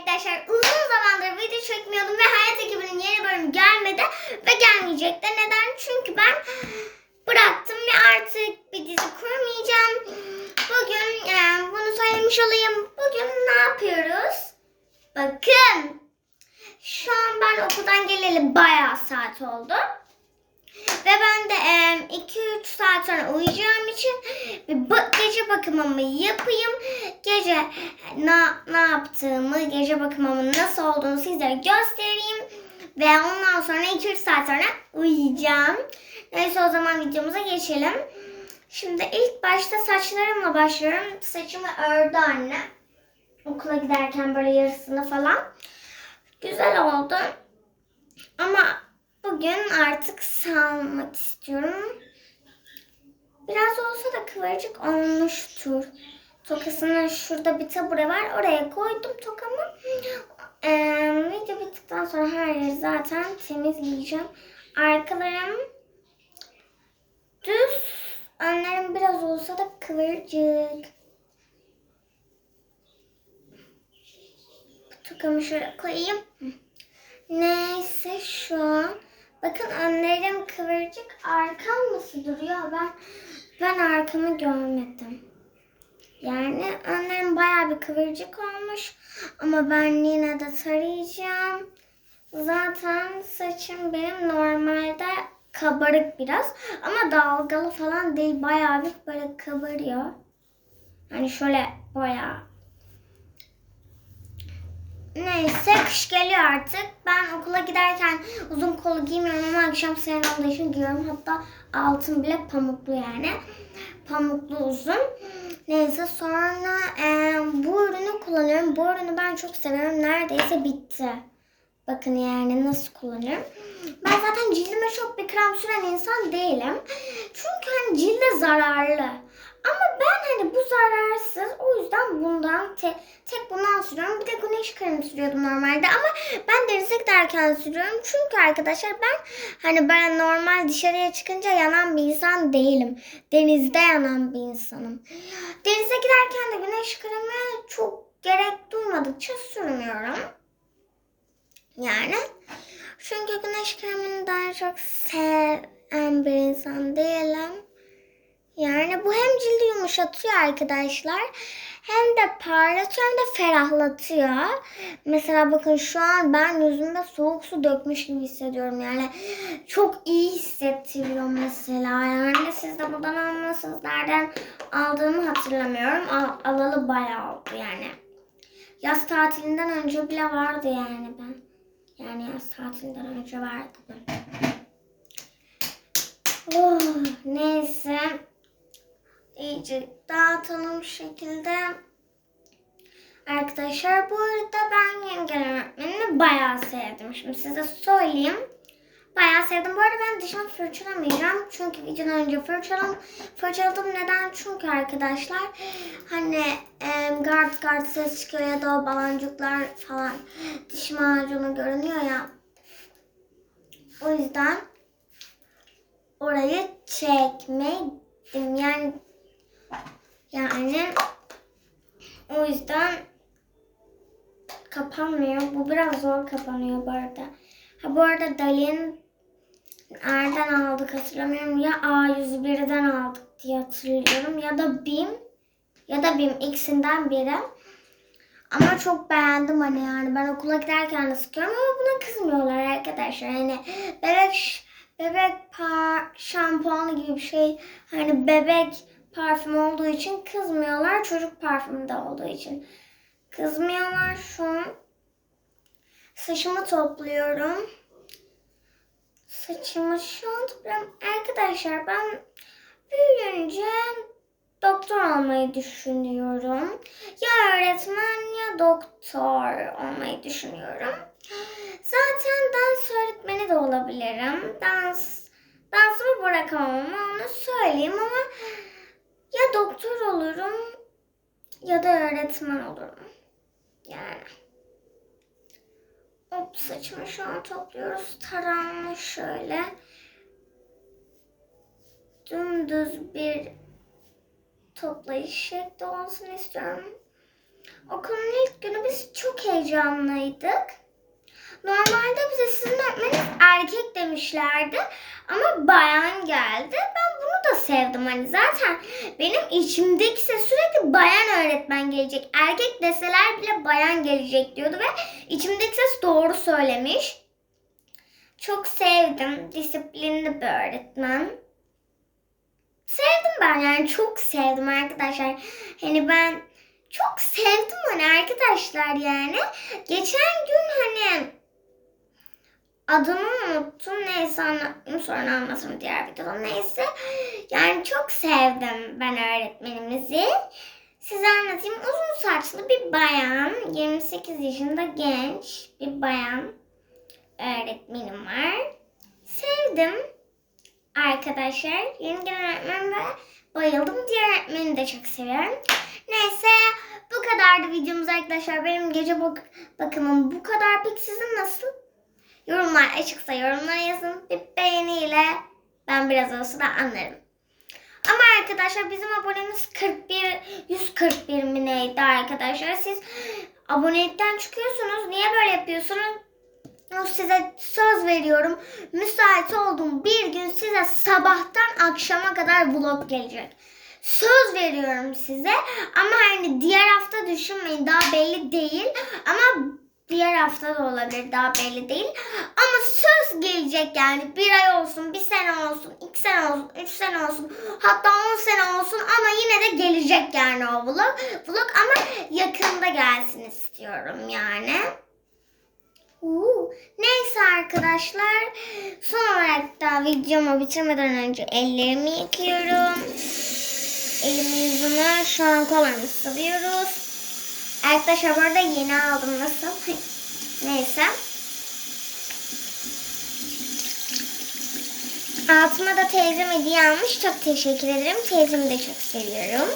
arkadaşlar. Uzun zamandır video çekmiyordum ve Hayat ekibinin yeni bölümü gelmedi ve gelmeyecek de. Neden? Çünkü ben bıraktım ve artık bir dizi kurmayacağım. Bugün e, bunu söylemiş olayım. Bugün ne yapıyoruz? Bakın. Şu an ben okuldan geleli bayağı saat oldu. Ve ben de 2-3 saat sonra uyuyacağım için gece bakımımı yapayım. Gece ne, ne yaptığımı, gece bakımımın nasıl olduğunu sizlere göstereyim. Ve ondan sonra 2-3 saat sonra uyuyacağım. Neyse o zaman videomuza geçelim. Şimdi ilk başta saçlarımla başlıyorum. Saçımı ördü anne. Okula giderken böyle yarısını falan. Güzel oldu. Ama bugün artık salmak istiyorum. Biraz olsa da kıvırcık olmuştur. Tokasının şurada bir tabure var. Oraya koydum tokamı. Ee, video bittikten sonra her yeri zaten temizleyeceğim. Arkalarım düz. Önlerim biraz olsa da kıvırcık. Tokamı şöyle koyayım. Neyse şu an. Bakın önlerim kıvırcık. Arkam nasıl duruyor? Ben ben arkamı görmedim. Yani önlerim bayağı bir kıvırcık olmuş. Ama ben yine de tarayacağım. Zaten saçım benim normalde kabarık biraz. Ama dalgalı falan değil. Bayağı bir böyle kabarıyor. Hani şöyle bayağı Neyse kış geliyor artık. Ben okula giderken uzun kolu giymiyorum ama akşam serin olduğu için giyiyorum. Hatta altın bile pamuklu yani. Pamuklu uzun. Neyse sonra e, bu ürünü kullanıyorum. Bu ürünü ben çok seviyorum. Neredeyse bitti. Bakın yani nasıl kullanıyorum. Ben zaten cildime çok bir krem süren insan değilim. Çünkü hani cilde zararlı. Ama ben hani bu zararsız. O bundan te, tek bundan sürüyorum. Bir de güneş kremi sürüyordum normalde. Ama ben denize giderken sürüyorum. Çünkü arkadaşlar ben hani ben normal dışarıya çıkınca yanan bir insan değilim. Denizde yanan bir insanım. Denize giderken de güneş kremi çok gerek duymadıkça sürmüyorum. Yani çünkü güneş kremini daha çok seven bir insan değilim. Yani bu hem cildi yumuşatıyor arkadaşlar hem de parlatıyor hem de ferahlatıyor. Mesela bakın şu an ben yüzümde soğuk su dökmüş gibi hissediyorum. Yani çok iyi hissettiriyor mesela. Yani siz de buradan almışsınız. Nereden aldığımı hatırlamıyorum. Al, alalı bayağı oldu yani. Yaz tatilinden önce bile vardı yani ben. Yani yaz tatilinden önce vardı. Oh, neyse iyice dağıtalım şekilde. Arkadaşlar bu arada ben yengen öğretmenini bayağı sevdim. Şimdi size söyleyeyim. Bayağı sevdim. Bu arada ben dişimi fırçalamayacağım. Çünkü videodan önce fırçalam, fırçaladım. Neden? Çünkü arkadaşlar hani e, gard gard ses çıkıyor ya da o falan diş macunu görünüyor ya. O yüzden orayı çekmedim. Yani yani o yüzden kapanmıyor. Bu biraz zor kapanıyor bu arada. Ha bu arada Dalin nereden aldık hatırlamıyorum. Ya A101'den aldık diye hatırlıyorum. Ya da BİM ya da BİM ikisinden biri. Ama çok beğendim hani yani ben okula giderken de sıkıyorum ama buna kızmıyorlar arkadaşlar. Hani bebek bebek par şampuanı gibi bir şey. Hani bebek parfüm olduğu için kızmıyorlar. Çocuk parfümü de olduğu için kızmıyorlar şu an. Saçımı topluyorum. Saçımı şu an topluyorum. Arkadaşlar ben büyüyünce doktor olmayı düşünüyorum. Ya öğretmen ya doktor olmayı düşünüyorum. Zaten dans öğretmeni de olabilirim. Dans dansımı bırakamam ama onu söyleyeyim ama ya doktor olurum ya da öğretmen olurum. Yani. Hop saçımı şu an topluyoruz. Taranlı şöyle. Dümdüz bir toplayış şekli olsun istiyorum. Okulun ilk günü biz çok heyecanlıydık. Normalde bize sizin öğretmeniniz erkek demişlerdi ama bayan geldi. Ben da sevdim hani zaten benim içimdeki ses sürekli bayan öğretmen gelecek. Erkek deseler bile bayan gelecek diyordu ve içimdeki ses doğru söylemiş. Çok sevdim. Disiplinli bir öğretmen. Sevdim ben yani çok sevdim arkadaşlar. Hani ben çok sevdim hani arkadaşlar yani. Geçen gün hani adını unuttum. Neyse anlatayım sonra anlatırım diğer videoda. Neyse yani çok sevdim ben öğretmenimizi. Size anlatayım. Uzun saçlı bir bayan. 28 yaşında genç bir bayan öğretmenim var. Sevdim arkadaşlar. Yeni gelen öğretmen ve bayıldım. Diğer öğretmeni de çok seviyorum. Neyse bu kadardı videomuz arkadaşlar. Benim gece bak bakımım bu kadar. Peki sizin nasıl? Yorumlar açıksa yorumlara yazın. Bir beğeniyle ben biraz olsa da anlarım. Ama arkadaşlar bizim abonemiz 41, 141 mi neydi arkadaşlar? Siz abonelikten çıkıyorsunuz. Niye böyle yapıyorsunuz? Size söz veriyorum. Müsait olduğum bir gün size sabahtan akşama kadar vlog gelecek. Söz veriyorum size. Ama hani diğer hafta düşünmeyin. Daha belli değil. Ama diğer hafta da olabilir. Daha belli değil. Ama söz gelecek yani. Bir ay olsun, bir sene olsun, iki sene olsun, üç sene olsun. Hatta on sene olsun ama yine de gelecek yani o vlog. Vlog ama yakında gelsin istiyorum yani. Uuu. Neyse arkadaşlar. Son olarak da videomu bitirmeden önce ellerimi yıkıyorum. Elimi yüzümü şu an kollarımı sıvıyoruz. Arkadaşlar bu yeni aldım nasıl? Neyse. Altıma da teyzem hediye almış. Çok teşekkür ederim. Teyzemi de çok seviyorum.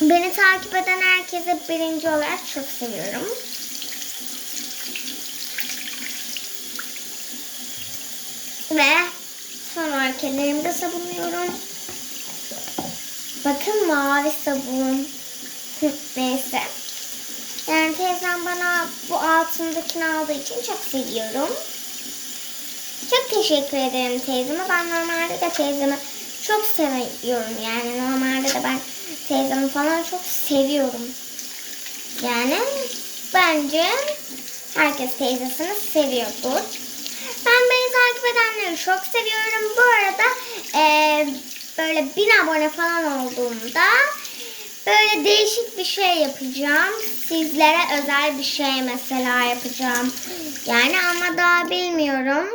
Beni takip eden herkese birinci olarak çok seviyorum. Ve son olarak ellerimi de sabunluyorum. Bakın mavi sabun. Neyse. Yani teyzem bana bu altındakini aldığı için çok seviyorum. Çok teşekkür ederim teyzeme. Ben normalde de teyzemi çok seviyorum. Yani normalde de ben teyzemi falan çok seviyorum. Yani bence herkes teyzesini seviyordur. Ben beni takip edenleri çok seviyorum. Bu arada eee, böyle bin abone falan olduğumda böyle değişik bir şey yapacağım. Sizlere özel bir şey mesela yapacağım. Yani ama daha bilmiyorum.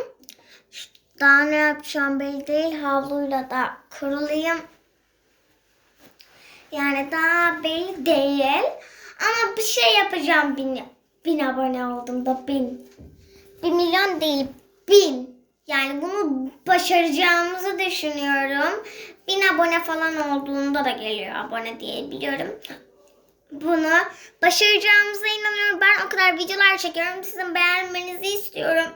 Daha ne yapacağım belli değil. Havluyla da kurulayım. Yani daha belli değil. Ama bir şey yapacağım bin, bin abone olduğumda bin. Bir milyon değil bin. Yani bunu başaracağımızı düşünüyorum. Bin abone falan olduğunda da geliyor abone diye biliyorum. Bunu başaracağımıza inanıyorum. Ben o kadar videolar çekiyorum. Sizin beğenmenizi istiyorum.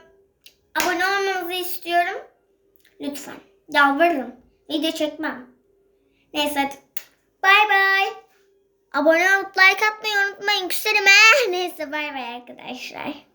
Abone olmanızı istiyorum. Lütfen. Yalvarırım. Video çekmem. Neyse hadi. Bay bay. Abone olup like atmayı unutmayın. Küserim. Neyse bay bay arkadaşlar.